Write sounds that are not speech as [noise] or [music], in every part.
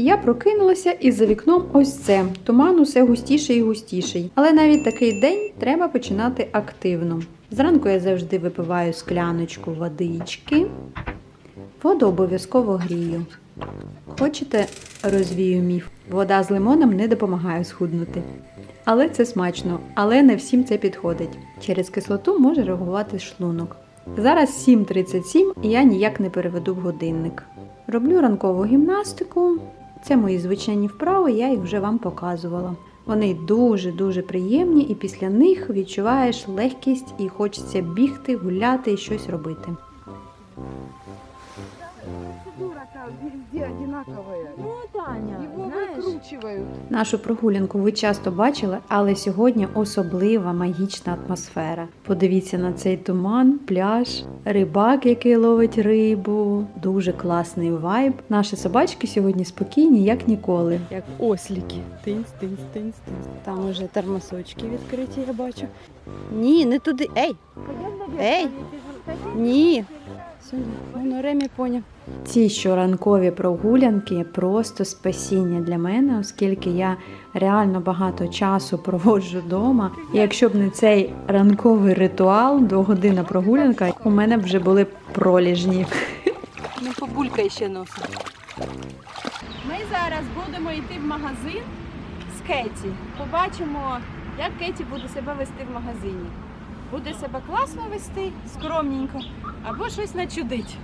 Я прокинулася і за вікном ось це. Туман усе густіший і густіший. Але навіть такий день треба починати активно. Зранку я завжди випиваю скляночку водички. Воду обов'язково грію. Хочете, розвію міф. Вода з лимоном не допомагає схуднути. Але це смачно, але не всім це підходить. Через кислоту може реагувати шлунок. Зараз 7.37 і я ніяк не переведу в годинник. Роблю ранкову гімнастику. Це мої звичайні вправи, я їх вже вам показувала. Вони дуже-дуже приємні, і після них відчуваєш легкість і хочеться бігти, гуляти і щось робити. Процедура-то везде одинаковая. Нашу прогулянку ви часто бачили, але сьогодні особлива магічна атмосфера. Подивіться на цей туман, пляж, рибак, який ловить рибу. Дуже класний вайб. Наші собачки сьогодні спокійні, як ніколи. як осліки. Тинц, тинц, тинц, тинц. Там уже термосочки відкриті, я бачу. Ні, не туди. Ей! Ей! Ні. Сюди. Воно Ремі поняв. Ці щоранкові прогулянки просто спасіння для мене, оскільки я реально багато часу проводжу вдома. І якщо б не цей ранковий ритуал, двогодинна прогулянка, у мене б вже були проліжні. Ну, побулькай ще носа. Ми зараз будемо йти в магазин з Кеті. Побачимо, як Кеті буде себе вести в магазині. Буде себе класно вести, скромненько, або щось начудить.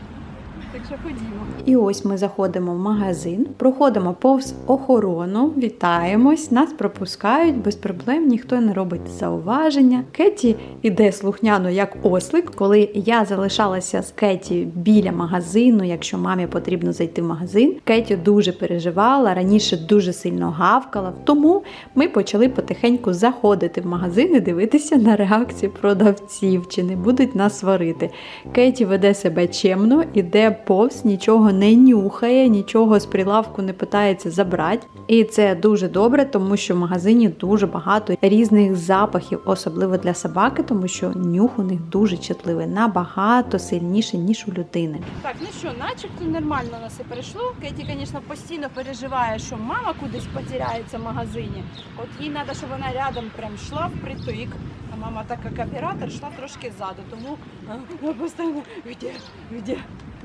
Так що ходімо. І ось ми заходимо в магазин, проходимо повз охорону, вітаємось, нас пропускають без проблем, ніхто не робить зауваження. Кеті іде слухняно як ослик. Коли я залишалася з Кеті біля магазину, якщо мамі потрібно зайти в магазин, Кеті дуже переживала, раніше дуже сильно гавкала. Тому ми почали потихеньку заходити в магазин і дивитися на реакцію продавців, чи не будуть нас сварити. Кеті веде себе чемно, іде повз, нічого не нюхає, нічого з прилавку не питається забрати. І це дуже добре, тому що в магазині дуже багато різних запахів, особливо для собаки, тому що нюх у них дуже чутливий, набагато сильніше, ніж у людини. Так, ну що, начебто нормально у нас і перейшло. Кеті, звісно, постійно переживає, що мама кудись потеряється в магазині. От їй треба, щоб вона рядом прям йшла впритик. А мама, так як оператор, йшла трошки ззаду. Тому вона постійно где, где?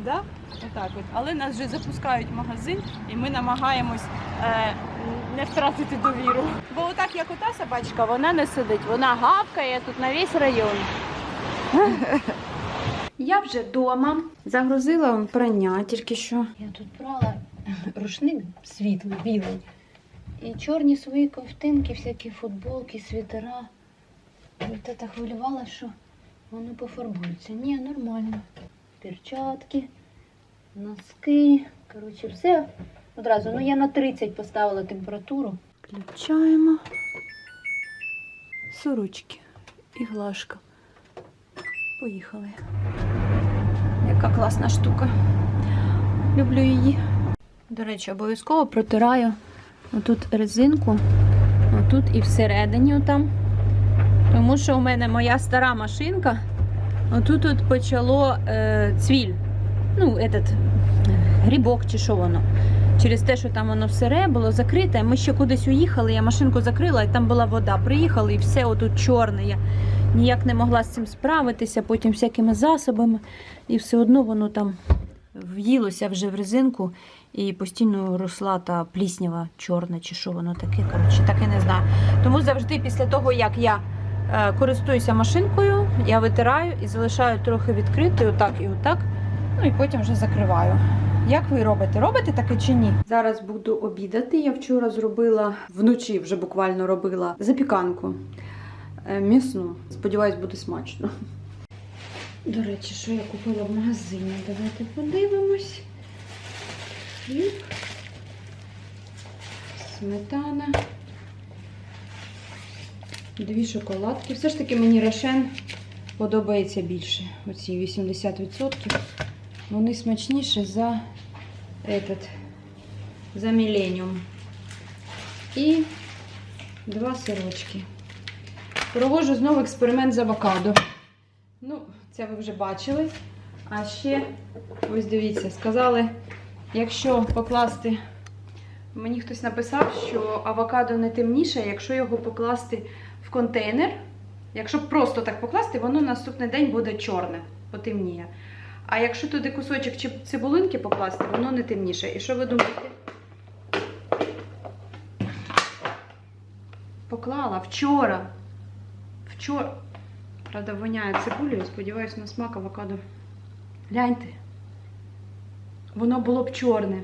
Да? Отак от. Але нас вже запускають в магазин і ми намагаємось е, не втратити довіру. Бо отак, як ота собачка, вона не сидить, вона гавкає тут на весь район. Я вже вдома загрузила он прання тільки що. Я тут брала рушник світлий, білий. І чорні свої ковтинки, всякі футболки, світера. Я хвилювала, що воно пофарбується. Ні, нормально. Перчатки, носки. Коротше, все одразу. Ну я на 30 поставила температуру. Включаємо сорочки і глажка. Поїхали. Яка класна штука. Люблю її. До речі, обов'язково протираю отут резинку, отут і всередині отам. Тому що у мене моя стара машинка, отут от почало е, цвіль. Ну, этот, е, грибок чи що воно. Через те, що там воно всере було закрите. Ми ще кудись уїхали, я машинку закрила, і там була вода. Приїхали, і все отут чорне. Я ніяк не могла з цим справитися, потім всякими засобами. І все одно воно там в'їлося вже в резинку і постійно росла та пліснява чорна, чи що воно таке. Коротше, таке не знаю. Тому завжди після того, як я користуюся машинкою, я витираю і залишаю трохи відкритою, отак і отак. Ну і потім вже закриваю. Як ви робите? Робите таке чи ні? Зараз буду обідати. Я вчора зробила вночі, вже буквально робила запіканку е, м'ясну. Сподіваюсь, буде смачно. До речі, що я купила в магазині? Давайте подивимось. Сметана, дві шоколадки. Все ж таки мені рошен подобається більше. Оці 80%. Вони смачніші за этот, за Millennium. І два сирочки. Проводжу знову експеримент з авокадо. Ну, це ви вже бачили. А ще, ось дивіться, сказали, якщо покласти Мені хтось написав, що авокадо не темніше, якщо його покласти в контейнер. Якщо просто так покласти, воно наступний день буде чорне, потемніє. А якщо туди кусочок чи цибулинки покласти, воно не темніше. І що ви думаєте? Поклала вчора. Вчора. Правда, воняє цибулею, сподіваюсь, на смак авокадо. Гляньте. Воно було б чорне.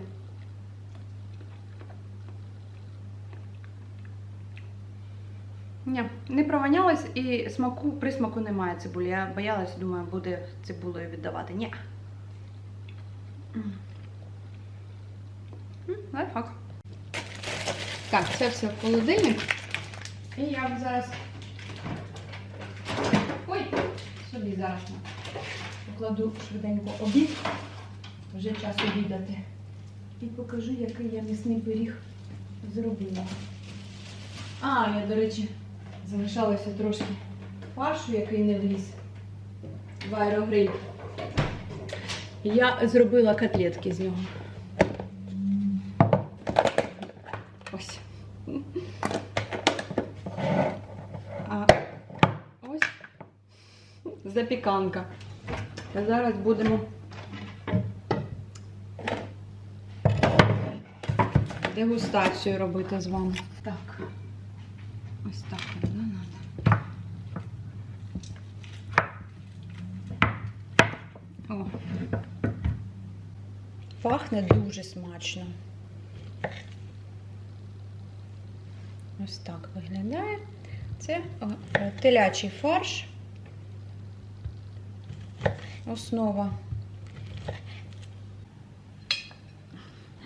Ні, не провонялось і смаку, присмаку немає цибулі. Я боялась, думаю, буде цибулею віддавати. Ні. Лайфхак. Так, це все в холодильник. І я зараз. Ой, собі зараз покладу швиденько обід. Вже час обідати. І покажу, який я м'ясний пиріг зробила. А, я, до речі, залишалося трошки фаршу, який не вліз в аерогриль. Я зробила котлетки з нього. Ось. А ось запіканка. А зараз будемо дегустацію робити з вами. Так. Ось так от, да, надо. О. Пахне дуже смачно. Ось так виглядає. Це е, телячий фарш. Основа.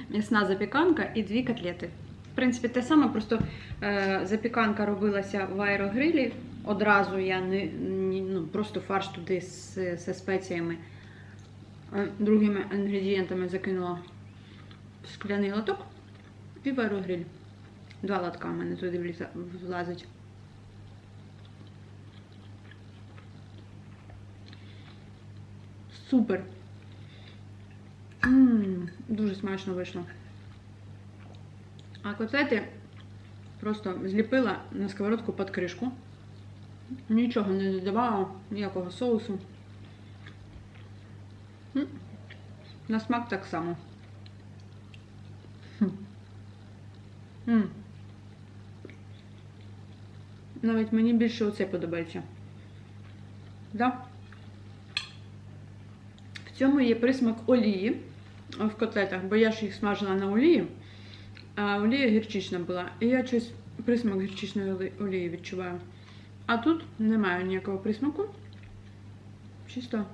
М'ясна запіканка і дві котлети. В принципі, те саме, просто е, запіканка робилася в аерогрилі. Одразу я не, ні- ну, просто фарш туди з, зі спеціями, другими інгредієнтами закинула в скляний лоток і в аерогриль. Два лотка в мене туди влазить. Супер. Ммм, дуже смачно вийшло. А котлети просто зліпила на сковородку під кришку. Нічого не додавала, ніякого соусу. М, На смак так само. Хм. М. Навіть мені більше оце подобається. Да? В цьому є присмак олії в котлетах, бо я ж їх смажила на олії, а олія гірчична була. І я щось присмак гірчичної олії відчуваю. А тут немає ніякого присмаку. Чисто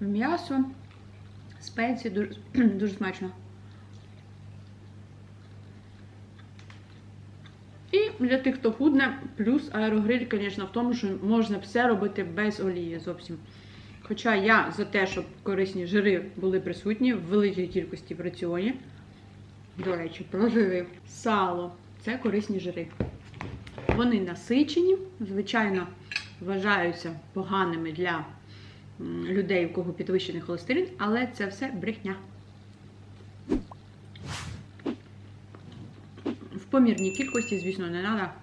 м'ясо, спеції, дуже, [clears throat] дуже смачно. І для тих, хто худне, плюс аерогриль, звісно, в тому, що можна все робити без олії зовсім. Хоча я за те, щоб корисні жири були присутні в великій кількості в раціоні. До речі, про жири. Сало це корисні жири. Вони насичені, звичайно, вважаються поганими для людей, у кого підвищений холестерин, але це все брехня. В помірній кількості, звісно, не треба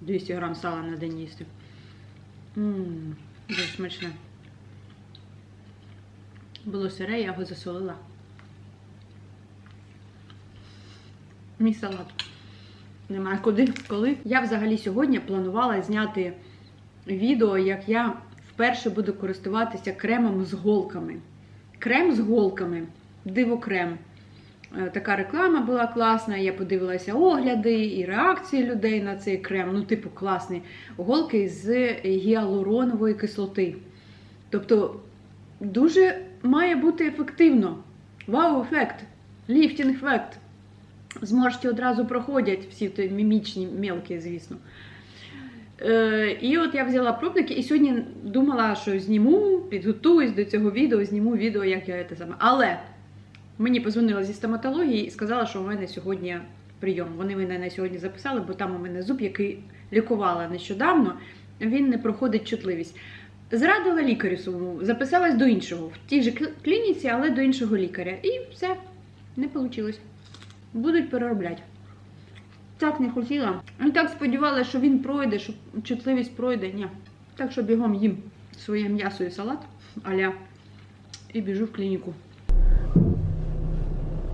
200 грам сала на день їсти. Дуже смачне. Було сире, я його засолила. Мій салат. Немає куди, коли. Я взагалі сьогодні планувала зняти відео, як я вперше буду користуватися кремом з голками. Крем з голками, дивокрем. Е, Така реклама була класна. Я подивилася огляди і реакції людей на цей крем. Ну, типу, класний. Голки з гіалуронової кислоти. Тобто, дуже має бути ефективно. Вау-ефект, ліфтінг-ефект. Зморшки одразу проходять, всі ті мімічні, мелкі, звісно. Е, і от я взяла пробники і сьогодні думала, що зніму, підготуюсь до цього відео, зніму відео, як я це саме. Але мені позвонила зі стоматології і сказала, що у мене сьогодні прийом. Вони мене на сьогодні записали, бо там у мене зуб, який лікувала нещодавно, він не проходить чутливість. Зрадила лікарю своєму, записалась до іншого, в тій же клініці, але до іншого лікаря. І все, не вийшло. Будуть переробляти. Так не хотіла. І так сподівалася, що він пройде, що чутливість пройде. Ні. Так що бігом їм своє м'ясо і салат аля і біжу в клініку.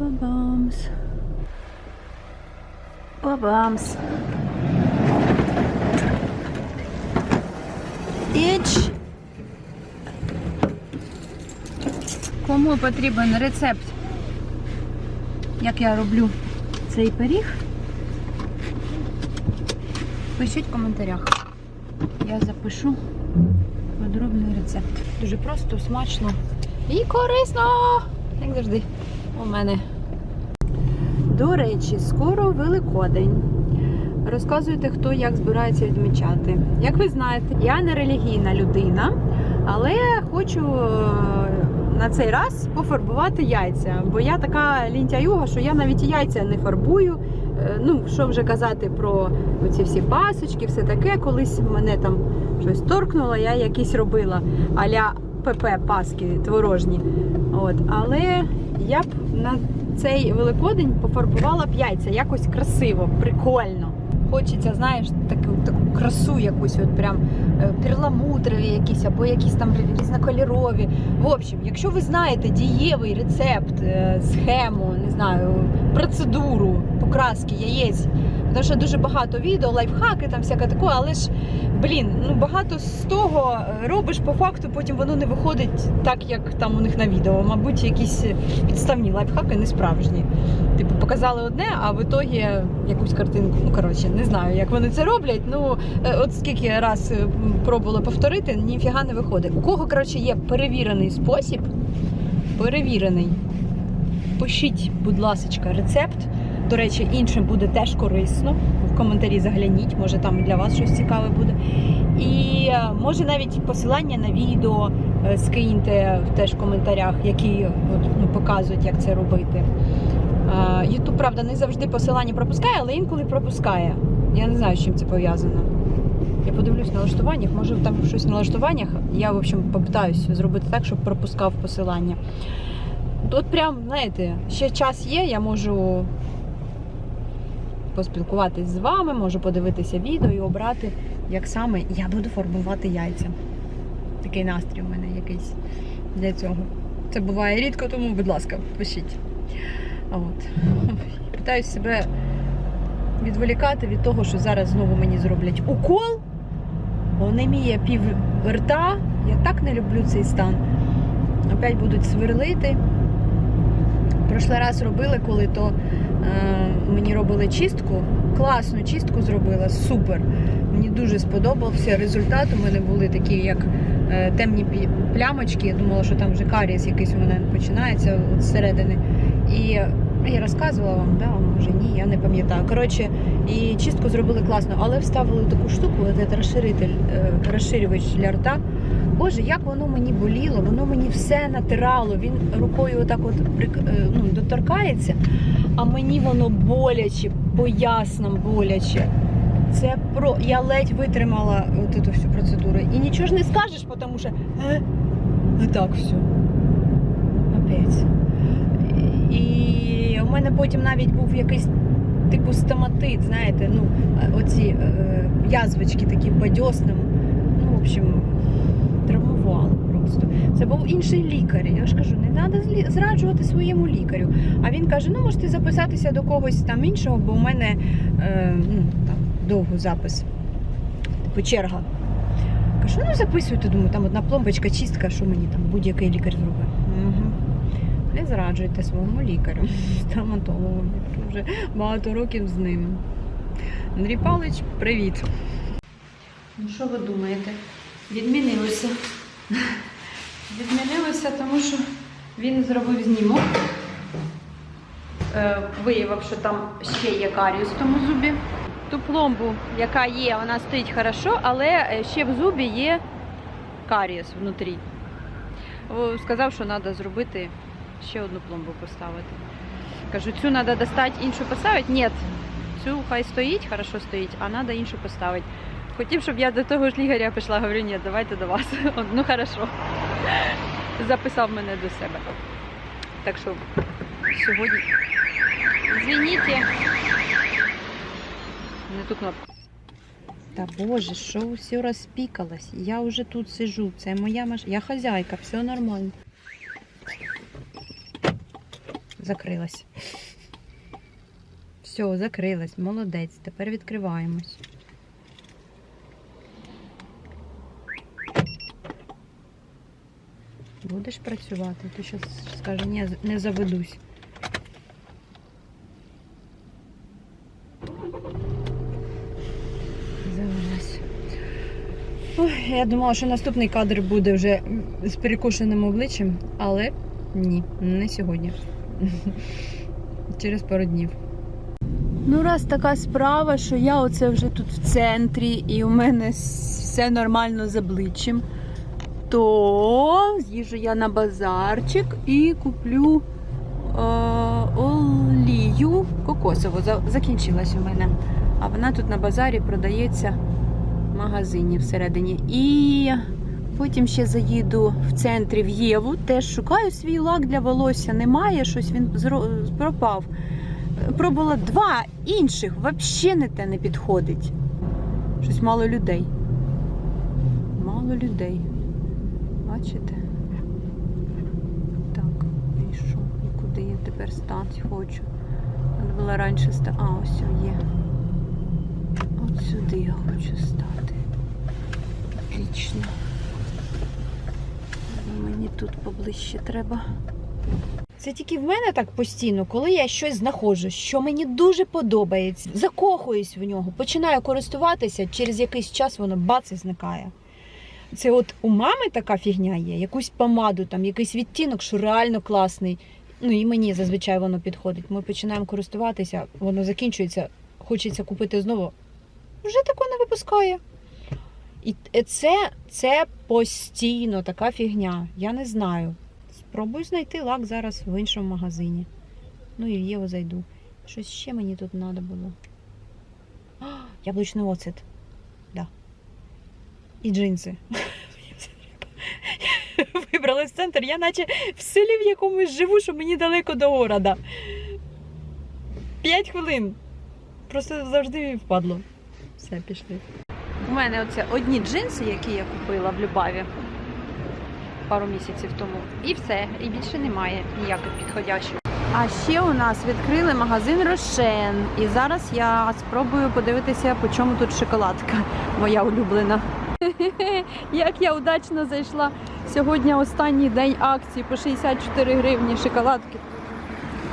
Бабамс. Бабамс. Іч. Кому потрібен рецепт, як я роблю цей пиріг? Пишіть в коментарях. Я запишу подробний рецепт. Дуже просто, смачно і корисно, як завжди, у мене. До речі, скоро Великодень. Розказуйте, хто як збирається відмічати. Як ви знаєте, я не релігійна людина, але хочу е, на цей раз пофарбувати яйця. Бо я така лінтяюга, що я навіть яйця не фарбую. Е, Ну, що вже казати про ці всі пасочки, все таке. Колись мене там щось торкнуло, я якісь робила аля ПП паски творожні. От. Але я б на цей Великодень пофарбувала б яйця якось красиво, прикольно. Хочеться, знаєш, таку, таку красу якусь, от прям перламутрові якісь, або якісь там різнокольорові. В общем, якщо ви знаєте дієвий рецепт, е, схему, не знаю, процедуру покраски яєць, тому що дуже багато відео, лайфхаки, там всяке таке, але ж, блін, ну багато з того робиш по факту, потім воно не виходить так, як там у них на відео. Мабуть, якісь підставні лайфхаки не справжні. Типу, показали одне, а в ітогі якусь картинку. Ну коротше, не знаю, як вони це роблять. Ну е, от скільки раз е, пробувала повторити, ніфіга не виходить. У кого коротше є перевірений спосіб, перевірений. Пишіть, будь ласка, рецепт. До речі, іншим буде теж корисно. В коментарі загляніть, може там для вас щось цікаве буде. І е, може навіть посилання на відео е, скиньте теж в коментарях, які ну, показують, як це робити. Ютуб, правда, не завжди посилання пропускає, але інколи пропускає. Я не знаю, з чим це пов'язано. Я подивлюсь на налаштуваннях, може там щось в налаштуваннях. Я, в общем, попитаюсь зробити так, щоб пропускав посилання. От прям, знаєте, ще час є, я можу поспілкуватись з вами, можу подивитися відео і обрати, як саме я буду формувати яйця. Такий настрій у мене якийсь для цього. Це буває рідко, тому, будь ласка, пишіть. От. Питаюсь себе відволікати від того, що зараз знову мені зроблять укол. Онеміє пів рта. Я так не люблю цей стан. Опять будуть сверлити. Прошлий раз робили, коли то мені робили чистку. Класну чистку зробила, супер. Мені дуже сподобався результат. У мене були такі, як е, темні плямочки. Я думала, що там вже карієс якийсь у мене починається зсередини. І я розказувала вам, да, може ні, я не пам'ятаю. Коротше, і чистку зробили класно, але вставили таку штуку, от розширитель, е, розширювач для рта. Боже, як воно мені боліло, воно мені все натирало. Він рукою отак от е, ну, доторкається, а мені воно боляче, по яснам боляче. Це про. Я ледь витримала от цю всю процедуру. І нічого ж не скажеш, тому що е, так все. Опять. І у мене потім навіть був якийсь типу стоматит, знаєте, ну, оці е, язвички такі по дьоснам. Ну, в общем. Це був інший лікар. Я ж кажу, не треба зраджувати своєму лікарю. А він каже: ну можете записатися до когось там іншого, бо у мене е, ну, там, довго запис, типу черга. Кажу, ну записуйте, думаю, там одна пломбочка, чистка, що мені там будь-який лікар зробить. Угу. Не зраджуйте своєму лікарю, стоматологу. Я Вже багато років з ним. Андрій Павлович, привіт. Ну що ви думаєте? Відмінилося. Відмінилося, тому що він зробив знімок. Е, виявив, що там ще є каріус в тому зубі. Ту пломбу, яка є, вона стоїть хорошо, але е, ще в зубі є карієс внутрі. Сказав, що треба зробити ще одну пломбу поставити. Кажу, цю треба достати, іншу поставити? Ні. Цю хай стоїть, хорошо стоїть, а треба іншу поставити. Хотів, щоб я до того ж лікаря пішла, говорю, ні, давайте до вас. [laughs] Ну хорошо. Записав мене до себе. Так що сьогодні Извините. Не ту кнопку. Та боже, що все розпікалось? Я вже тут сижу. Це моя машина. Я хазяйка, все нормально. Закрилась. Все, закрилась. Молодець. Тепер відкриваємось. Будеш працювати? Ти зараз скаже, ні, не заведусь. Завелась. Ой, я думала, що наступний кадр буде вже з перекошеним обличчям, але ні, не сьогодні. [laughs] Через пару днів. Ну, раз така справа, що я оце вже тут в центрі і у мене все нормально з обличчям, то з'їжджу я на базарчик і куплю е, олію кокосову. За- Закінчилась у мене. А вона тут на базарі продається в магазині всередині. І потім ще заїду в центрі в Єву, теж шукаю свій лак для волосся. Немає, щось він пропав. Пробувала два інших, взагалі не те не підходить. Щось мало людей. Мало людей. Бачите? Так, і що? І куди я тепер стати хочу? Треба було раніше стати. А, ось є. От сюди я хочу стати. Отлично. Мені тут поближче треба. Це тільки в мене так постійно, коли я щось знаходжу, що мені дуже подобається, закохуюсь в нього, починаю користуватися, через якийсь час воно бац і зникає. Це от у мами така фігня є, якусь помаду, там якийсь відтінок, що реально класний. Ну і мені зазвичай воно підходить. Ми починаємо користуватися, воно закінчується, хочеться купити знову. Вже таке не випускає. І це, це постійно така фігня. Я не знаю. Спробую знайти лак зараз в іншому магазині. Ну і в Єву зайду. Щось ще мені тут треба було. [gasps] Яблучний оцет. І джинси. Вибрали в центр, я наче в селі в якомусь живу, що мені далеко до города. П'ять хвилин. Просто завжди впадло. Все, пішли. У мене оце одні джинси, які я купила в Любаві пару місяців тому. І все, і більше немає ніяких підходящих. А ще у нас відкрили магазин Рошен. І зараз я спробую подивитися, по чому тут шоколадка моя улюблена. Як я удачно зайшла. Сьогодні останній день акції по 64 гривні шоколадки.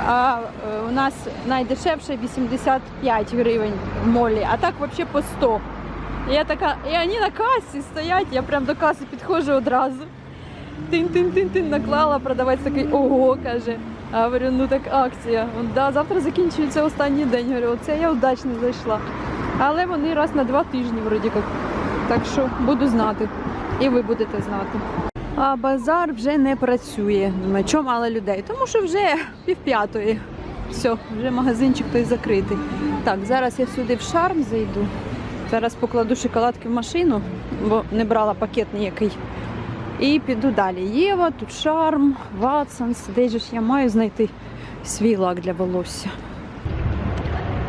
А е, у нас найдешевше 85 гривень в молі, а так взагалі по 100. І Я така, і вони на касі стоять, я прям до каси підходжу одразу. Тин-тин-тин-тин наклала, продавець такий ого, каже. А говорю, ну так акція. Да, завтра закінчується останній день. Говорю, оце я удачно зайшла. Але вони раз на два тижні, вроді як. Так що буду знати. І ви будете знати. А базар вже не працює. Думаю, мало людей? Тому що вже пів п'ятої. Все, вже магазинчик той закритий. Так, зараз я сюди в шарм зайду. Зараз покладу шоколадки в машину, бо не брала пакет ніякий. І піду далі. Єва, тут шарм, Ватсонс. Де ж я маю знайти свій лак для волосся.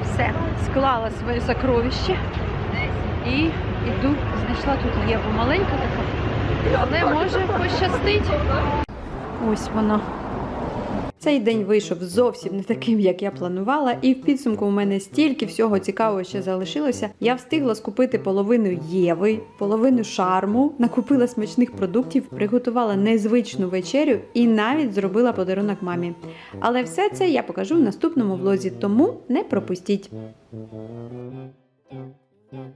Все, склала своє сокровище і йду, знайшла тут Єву. Маленька така, але може пощастить. Ось вона. Цей день вийшов зовсім не таким, як я планувала, і в підсумку у мене стільки всього цікавого ще залишилося. Я встигла скупити половину Єви, половину шарму, накупила смачних продуктів, приготувала незвичну вечерю і навіть зробила подарунок мамі. Але все це я покажу в наступному влозі, тому не пропустіть.